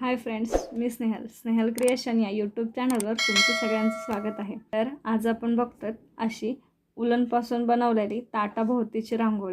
हाय friends मी Snehal. Snehal creation या YouTube चॅनलवर तुमचं सगळ्यांचं स्वागत आहे. तर आज आपण बघतो अशी उलनपासून बनवलेली ताटाभोवतीची रांगोळी.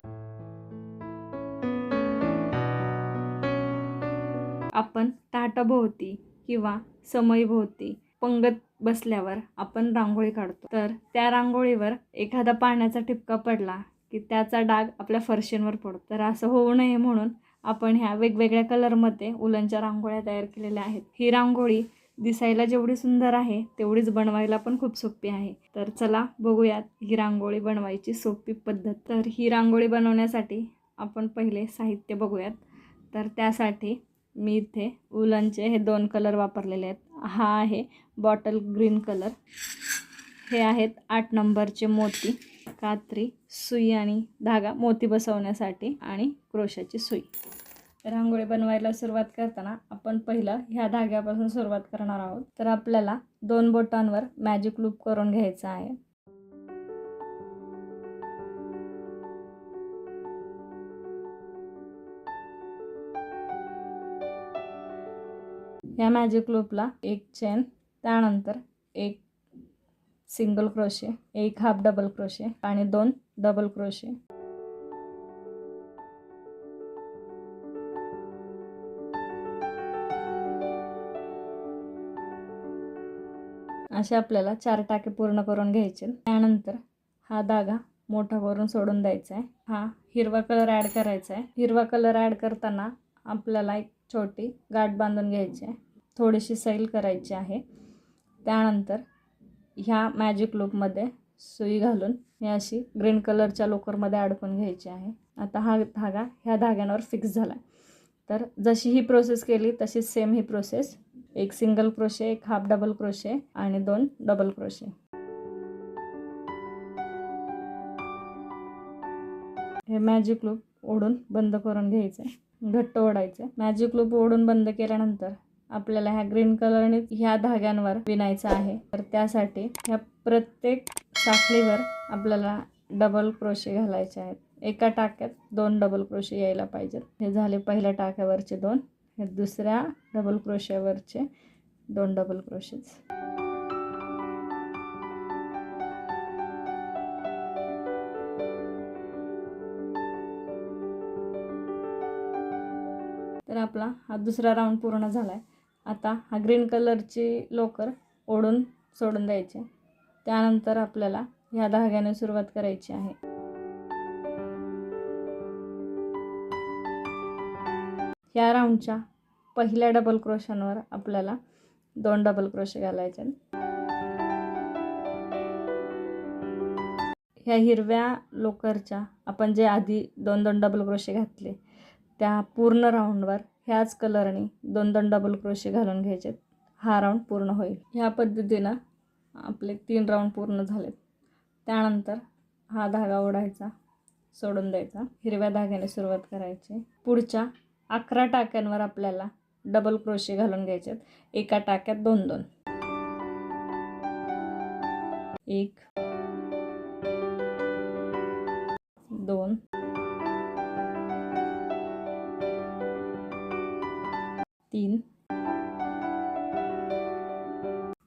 आपण ताटाभोवती किंवा समईभोवती पंगत बसल्यावर आपण रांगोळी काढतो. तर त्या रांगोळीवर एखादा पाण्याचा ठिपका पडला की त्याचा डाग आपल्या फरशींवर पडतो. तर असं होऊ नये म्हणून आपण ह्या वेगवेगळ्या कलरमध्ये उलनच्या रांगोळ्या तयार केलेल्या आहेत. ही रांगोळी दिसायला जेवढी सुंदर आहे तेवढीच बनवायला पण खूप सोपी आहे. तर चला बघूयात ही रांगोळी बनवायची सोपी पद्धत. तर ही रांगोळी बनवण्यासाठी आपण पहिले साहित्य बघूयात. तर त्यासाठी मी इथे उलनचे हे दोन कलर वापरलेले आहेत. हा आहे बॉटल ग्रीन कलर. हे आहेत आठ नंबरचे मोती कात्री सुई आणि धागा मोती बसवण्यासाठी आणि क्रोशाची सुई. रांगोळी बनवायला सुरुवात करताना आपण पहिलं ह्या धाग्यापासून सुरुवात करणार आहोत. तर आपल्याला दोन बोटांवर मॅजिक लूप करून घ्यायचा आहे. या मॅजिक लूपला एक चेन त्यानंतर एक सिंगल क्रोशे एक हाफ डबल क्रोशे आणि दोन डबल क्रोशे असे आपल्याला चार टाके पूर्ण करून घ्यायचे. त्यानंतर हा धागा मोठा करून सोडून द्यायचा आहे. हा हिरवा कलर ॲड करायचा आहे. हिरवा कलर ॲड करताना आपल्याला एक छोटी गाठ बांधून घ्यायची आहे. थोडीशी सैल करायची आहे. त्यानंतर ह्या मॅजिक लूपमध्ये सुई घालून मी अशी ग्रीन कलरच्या लोकरमध्ये अडकून घ्यायची आहे. आता हा धागा ह्या धाग्यांवर फिक्स झाला तर जशी ही प्रोसेस केली तशीच सेम ही प्रोसेस एक सिंगल क्रोशे एक हाफ डबल क्रोशे आणि दोन डबल क्रोशे. हे मॅजिक लूप ओढून बंद करून घ्यायचे घट्ट ओढायचे. मॅजिक लूप ओढून बंद केल्यानंतर आपल्याला ह्या ग्रीन कलरने ह्या धाग्यांवर विणायचं आहे. तर त्यासाठी ह्या प्रत्येक साखळीवर आपल्याला डबल क्रोशे घालायचे आहेत. एका टाक्यात दोन डबल क्रोशे यायला पाहिजेत. हे झाले पहिल्या टाक्यावरचे दोन हे दुसऱ्या डबल क्रोशावरचे दोन डबल क्रोशेज तर आपला हा दुसरा राऊंड पूर्ण झाला आहे आता हा ग्रीन कलरची लोकर ओढून सोडून द्यायचे. त्यानंतर आपल्याला ह्या धाग्याने सुरुवात करायची आहे. ह्या राऊंडच्या पहिल्या डबल क्रोशांवर आपल्याला दोन डबल क्रोशे घालायचे ह्या हिरव्या लोकरच्या आपण जे आधी दोन दोन डबल क्रोशे घातले त्या पूर्ण राऊंडवर ह्याच कलरने दोन दोन डबल क्रोशे घालून घ्यायचे हा राऊंड पूर्ण होईल. ह्या पद्धतीनं आपले तीन राऊंड पूर्ण झालेत. त्यानंतर हा धागा ओढायचा सोडून द्यायचा. हिरव्या धाग्याने सुरुवात करायची. पुढच्या अकरा टाक्यांवर आपल्याला डबल क्रोशे घालून घ्यायचे एका टाक्यात दोन दोन. एक. दोन. तीन.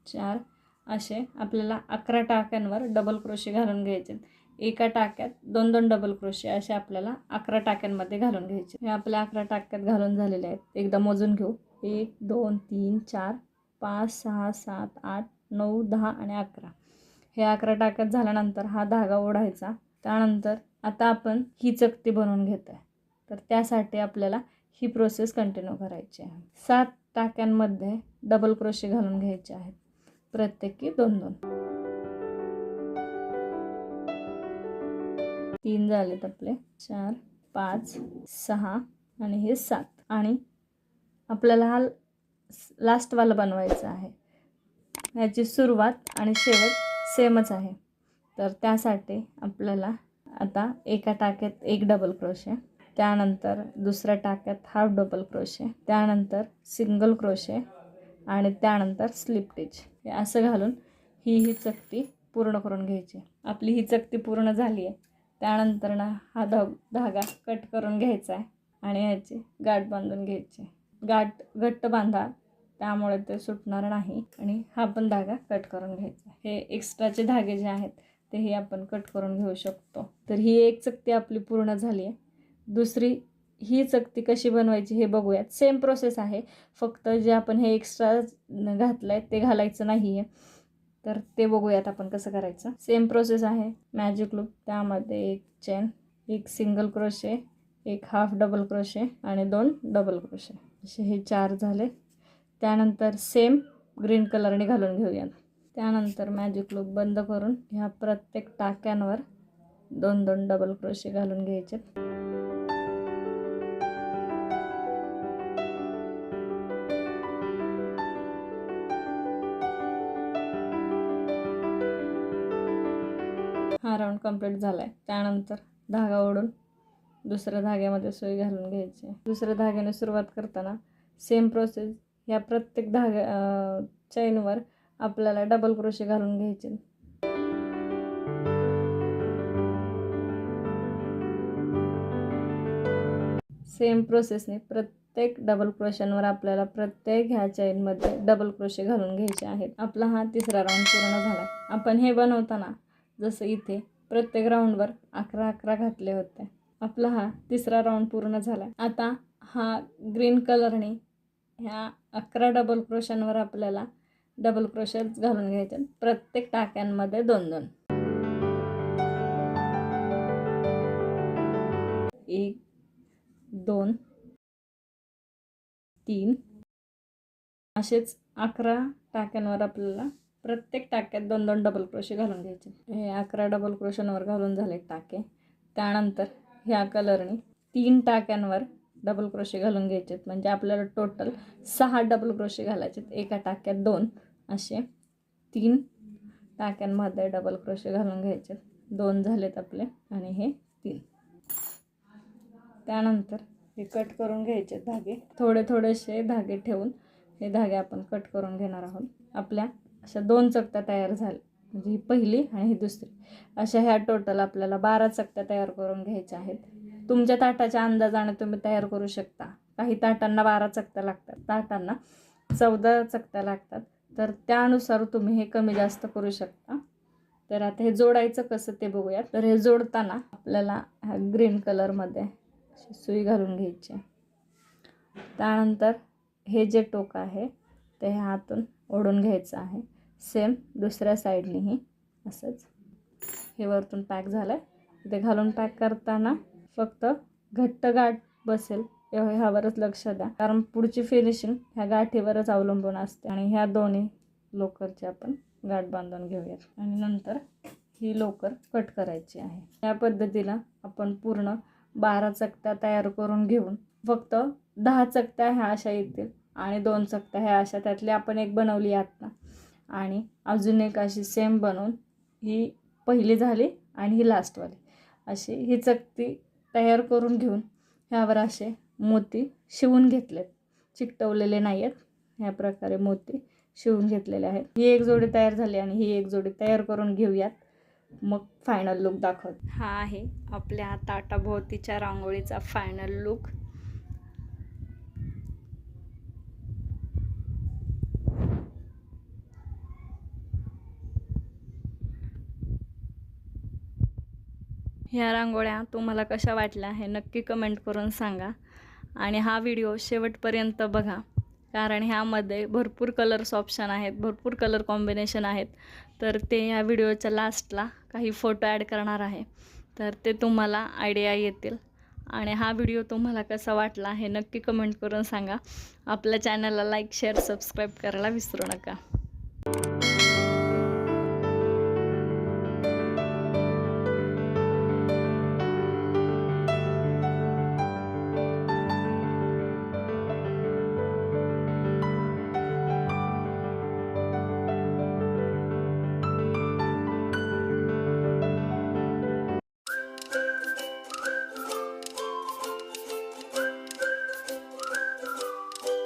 चार. असे आपल्याला अकरा टाक्यांवर डबल क्रोशे घालून घ्यायचे एका टाक्यात दोन दोन डबल क्रोशे असे आपल्याला अकरा टाक्यांमध्ये घालून घ्यायचे. हे आपल्या अकरा टाक्यात घालून झालेले आहेत. एकदा मोजून घेऊ. एक दोन तीन चार पाच सहा सात आठ नऊ दहा आणि अकरा. हे अकरा टाक्यात झाल्यानंतर हा धागा ओढायचा. त्यानंतर आता आपण ही चकती बनवून घेत आहे तर त्यासाठी आपल्याला ही प्रोसेस कंटिन्यू करायची आहे. सात टाक्यांमध्ये डबल क्रोशे घालून घ्यायचे आहेत. प्रत्येकी दोन दोन. तीन झालेत आपले. चार पाच सहा आणि हे सात. आणि आपल्याला हा लास्टवाला बनवायचा आहे. ह्याची सुरुवात आणि शेवट सेमच आहे. तर त्यासाठी आपल्याला आता एका टाक्यात एक डबल क्रोशे त्यानंतर दुसऱ्या टाक्यात हाफ डबल क्रोशे त्यानंतर सिंगल क्रोशे आणि त्यानंतर स्लिप टिच असं घालून ही ही चकती पूर्ण करून घ्यायची. आपली ही चकती पूर्ण झाली आहे त्यानंतर ना हा धा धागा कट करून घ्यायचा आहे आणि ह्याची गाठ बांधून घ्यायची. गाठ घट्ट बांधा त्यामुळे ते सुटणार नाही आणि हा पण धागा कट करून घ्यायचा हे एक्स्ट्राचे धागे जे आहेत तेही आपण कट करून घेऊ शकतो. तर ही एक चकती आपली पूर्ण झाली आहे. दुसरी ही चकती कशी बनवायची हे बघूयात. सेम प्रोसेस आहे. फक्त जे आपण हे एक्स्ट्रा घातलं आहे ते घालायचं नाही आहे तर ते बघूयात आपण कसं करायचं. सेम प्रोसेस आहे. मॅजिक लूप त्यामध्ये एक चेन एक सिंगल क्रोशे एक हाफ डबल क्रोशे आणि दोन डबल क्रोशे असे हे चार झाले. त्यानंतर सेम ग्रीन कलरने घालून घेऊयात. त्यानंतर मॅजिक लूप बंद करून ह्या प्रत्येक टाक्यांवर दोन दोन डबल क्रोशे घालून घ्यायचे. हा राऊंड कंप्लीट झाला आहे त्यानंतर धागा ओढून दुसऱ्या धाग्यामध्ये सुई घालून घ्यायची. दुसऱ्या धाग्याने सुरुवात करताना सेम प्रोसेस ह्या प्रत्येक धाग्या चैनवर आपल्याला डबल क्रोशे घालून घ्यायचे. सेम प्रोसेसने प्रत्येक डबल क्रोशांवर आपल्याला प्रत्येक ह्या चैनमध्ये डबल क्रोशे घालून घ्यायचे आहेत. आपला हा तिसरा राऊंड पूर्ण झाला आपण हे बनवताना जसं इथे प्रत्येक राऊंडवर अकरा अकरा घातले होते. आपला हा तिसरा राऊंड पूर्ण झाला. आता हा ग्रीन कलरने ह्या अकरा डबल क्रोशांवर आपल्याला डबल क्रोशच घालून घ्यायचे. प्रत्येक टाक्यांमध्ये दोन दोन. एक दोन तीन. असेच अकरा टाक्यांवर आपल्याला प्रत्येक टाक्यात दोन दोन डबल क्रोशे घालून घ्यायचे. हे अकरा डबल क्रोशांवर घालून झाले टाके. त्यानंतर ह्या कलरने तीन टाक्यांवर डबल क्रोशे घालून घ्यायचे म्हणजे आपल्याला टोटल सहा डबल क्रोशे घालायचे एका टाक्यात दोन असे तीन टाक्यांमध्ये डबल क्रोशे घालून घ्यायचे दोन झालेत आपले आणि हे तीन. त्यानंतर हे कट करून घ्यायचे धागे. थोडे थोडेसे धागे ठेवून हे धागे आपण कट करून घेणार आहोत. आपल्या अशा दोन चकत्या तयार झाल्या. म्हणजे ही पहिली आणि ही दुसरी. अशा ह्या टोटल आपल्याला बारा चकत्या तयार करून घ्यायच्या आहेत. तुमच्या ताटाच्या अंदाजाने तुम्ही तयार करू शकता. काही ताटांना बारा चकत्या लागतात. ताटांना चौदा चकत्या लागतात. तर त्यानुसार तुम्ही हे कमी जास्त करू शकता. तर आता हे जोडायचं कसं ते बघूया तर हे जोडताना आपल्याला ह्या ग्रीन कलरमध्ये सुई घालून घ्यायची त्यानंतर हे जे टोक आहे ते ह्या हातून ओढून घ्यायचं आहे. सेम दुसऱ्या साईडनेही असंच. हे वरतून पॅक झालं आहे ते घालून पॅक करताना फक्त घट्ट गाठ बसेल ह्यावरच लक्ष द्या. कारण पुढची फिनिशिंग ह्या गाठीवरच अवलंबून असते. आणि ह्या दोन्ही लोकरची आपण गाठ बांधून घेऊयात. आणि नंतर ही लोकर कट करायची आहे. या पद्धतीला आपण पूर्ण बारा चकत्या तयार करून घेऊन फक्त दहा चकत्या ह्या अशा येतील आणि दोन चकत्या ह्या अशा. त्यातली आपण एक बनवली आत्ता. आणि अजून एक अशी सेम बनवून ही पहिली झाली आणि ही लास्टवाली अशी ही चकती तयार करून घेऊन ह्यावर असे मोती शिवून घेतलेत. चिकटवलेले नाही आहेत ह्या प्रकारे मोती शिवून घेतलेले आहेत. ही एक जोडी तयार झाली आणि ही एक जोडी तयार करून घेऊयात. मग फायनल लुक दाखवत. हा आहे आपल्या ताटाभोवतीच्या रांगोळीचा फायनल लुक ह्या रांगोळ्या तुम्हाला कशा वाटल्या हे नक्की कमेंट करून सांगा. आणि हा व्हिडिओ शेवटपर्यंत बघा. कारण ह्यामध्ये भरपूर कलर्स ऑप्शन आहेत भरपूर कलर कॉम्बिनेशन आहेत. तर ते ह्या व्हिडिओच्या लास्टला काही फोटो ॲड करणार आहे. तर ते तुम्हाला आयडिया येतील. आणि हा व्हिडिओ तुम्हाला कसा वाटला हे नक्की कमेंट करून सांगा. आपल्या चॅनलला लाईक शेअर सबस्क्राईब करायला विसरू नका.